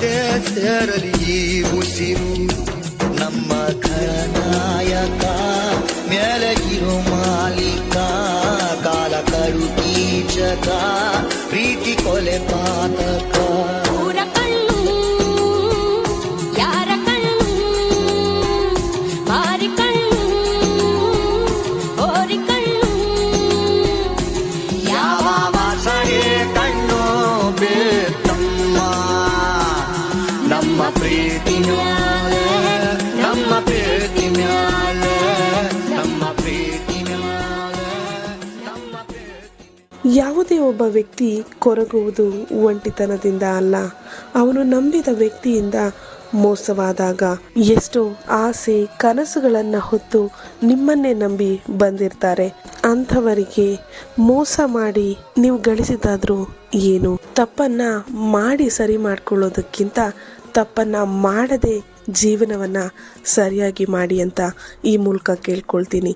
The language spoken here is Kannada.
ಬರಲಿ ಈ ಉಸಿರು. ನಮ್ಮ ಖಳನಾಯಕ ಮೇಲಗಿರೋ ಮಾಲೀಕ ಕಾಲ ಕಡು ಕೀಚಕ ಪ್ರೀತಿ ಕೊಲೆ ಪಾತಕ. ಪ್ರೀತಿ ನಮ್ಮ ಪ್ರೀತಿ ಯಾವುದೇ ಒಬ್ಬ ವ್ಯಕ್ತಿ ಕೊರಗುವುದು ಒಂಟಿತನದಿಂದ ಅಲ್ಲ. ಅವನು ನಂಬಿದ ವ್ಯಕ್ತಿಯಿಂದ ಮೋಸವಾದಾಗ ಎಷ್ಟೋ ಆಸೆ ಕನಸುಗಳನ್ನು ಹೊತ್ತು ನಿಮ್ಮನ್ನೇ ನಂಬಿ ಬಂದಿರ್ತಾರೆ. ಅಂಥವರಿಗೆ ಮೋಸ ಮಾಡಿ ನೀವು ಗಳಿಸಿದಾದ್ರೂ ಏನು? ತಪ್ಪನ್ನ ಮಾಡಿ ಸರಿ ಮಾಡ್ಕೊಳ್ಳೋದಕ್ಕಿಂತ ತಪ್ಪನ್ನ ಮಾಡದೆ ಜೀವನವನ್ನ ಸರಿಯಾಗಿ ಮಾಡಿ ಅಂತ ಈ ಮೂಲಕ ಕೇಳ್ಕೊಳ್ತೀನಿ.